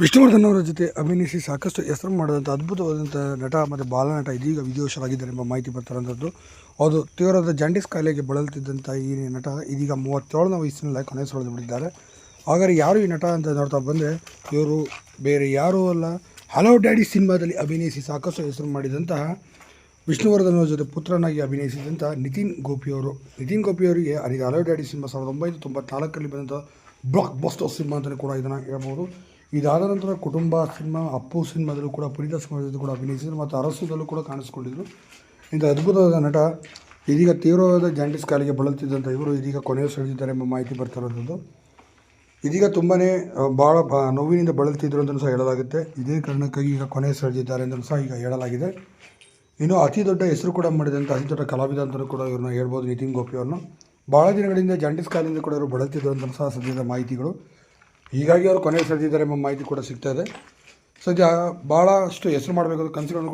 ವಿಷ್ಣುವರ್ಧನ್ ಅವರ ಜೊತೆ ಅಭಿನಯಿಸಿ ಸಾಕಷ್ಟು ಹೆಸರು ಮಾಡಿದಂಥ ಅದ್ಭುತವಾದಂಥ ನಟ ಮತ್ತು ಬಾಲನಟ ಇದೀಗ ವಿಧಿವಶರಾಗಿದ್ದಾರೆ ಎಂಬ ಮಾಹಿತಿ ಬರ್ತಾರಂಥದ್ದು ಅದು ತೀವ್ರವಾದ ಜಾಂಡಿಸ್ ಕಾಯಿಲೆಗೆ ಬಳಲುತ್ತಿದ್ದಂಥ ಈ ನಟ ಇದೀಗ ಮೂವತ್ತೇಳನೇ ವಯಸ್ಸಿನಲ್ಲಿ ಕೊನೆ ಬಿಟ್ಟಿದ್ದಾರೆ. ಹಾಗಾದ್ರೆ ಯಾರು ಈ ನಟ ಅಂತ ನೋಡ್ತಾ ಬಂದರೆ ಇವರು ಬೇರೆ ಯಾರೂ ಅಲ್ಲ. ಹಲೋ ಡ್ಯಾಡಿ ಸಿನಿಮಾದಲ್ಲಿ ಅಭಿನಯಿಸಿ ಸಾಕಷ್ಟು ಹೆಸರು ಮಾಡಿದಂತಹ ವಿಷ್ಣುವರ್ಧನ್ ಅವರ ಜೊತೆ ಪುತ್ರನಾಗಿ ಅಭಿನಯಿಸಿದಂಥ ನಿತಿನ್ ಗೋಪಿಯವರು ನಿತಿನ್ ಗೋಪಿಯವರಿಗೆ ಅನಿದ ಹಲೋ ಡ್ಯಾಡಿ ಸಿನಿಮಾ ಸಾವಿರದ ಒಂಬೈನೂರ ತೊಂಬತ್ನಾಲ್ಕರಲ್ಲಿ ಬಂದಂಥ ಬ್ಲಾಕ್ ಬಸ್ಟರ್ ಸಿನಿಮಾ ಅಂತಲೇ ಕೂಡ ಇದನ್ನು ಹೇಳ್ಬೋದು. ಇದಾದ ನಂತರ ಕುಟುಂಬ ಸಿನಿಮಾ, ಅಪ್ಪು ಸಿನಿಮಾದಲ್ಲೂ ಕೂಡ ಪುನೀತ ಸಿನಿಮಾ ಕೂಡ ಅಭಿನಯಿಸಿದರು ಮತ್ತು ಅರಸುದಲ್ಲೂ ಕೂಡ ಕಾಣಿಸಿಕೊಂಡಿದ್ರು. ಇಂಥ ಅದ್ಭುತವಾದ ನಟ ಇದೀಗ ತೀವ್ರವಾದ ಜಾಂಡಿಸ್ ಕಾಲಿಗೆ ಬಳಲ್ತಿದ್ದಂಥ ಇವರು ಇದೀಗ ಕೊನೆಯ ಸೆಳೆದಿದ್ದಾರೆ ಎಂಬ ಮಾಹಿತಿ ಬರ್ತಿರೋಂಥದ್ದು ಇದೀಗ ತುಂಬಾ ಭಾಳ ನೋವಿನಿಂದ ಬಳಲ್ತಿದ್ರು ಅಂತಲೂ ಸಹ ಹೇಳಲಾಗುತ್ತೆ. ಇದೇ ಕಾರಣಕ್ಕಾಗಿ ಈಗ ಕೊನೆ ಸೆಳೆದಿದ್ದಾರೆ ಅಂತಲೂ ಸಹ ಈಗ ಹೇಳಲಾಗಿದೆ. ಇನ್ನು ಅತಿ ದೊಡ್ಡ ಹೆಸರು ಕೂಡ ಮಾಡಿದಂಥ ಅತಿ ದೊಡ್ಡ ಕಲಾವಿದ ಅಂತಲೂ ಕೂಡ ಇವ್ರನ್ನ ಹೇಳ್ಬೋದು ನಿತಿನ್ ಗೋಪಿ ಅವ್ರನ್ನ. ಭಾಳ ದಿನಗಳಿಂದ ಜಾಂಡಿಸ್ ಕಾಲಿಂದ ಕೂಡ ಇವರು ಬಳಲ್ತಿದ್ರು ಅಂತ ಸಹ ಸದ್ಯದ ಮಾಹಿತಿಗಳು. ಹೀಗಾಗಿ ಅವರು ಕೊನೆಗೆ ಸೆಳೆದಿದ್ದಾರೆ ಎಂಬ ಮಾಹಿತಿ ಕೂಡ ಸಿಗ್ತಾ ಇದೆ. ಸದ್ಯ ಭಾಳಷ್ಟು ಹೆಸರು ಮಾಡಬೇಕಾದ ಕನಸುಗಳನ್ನು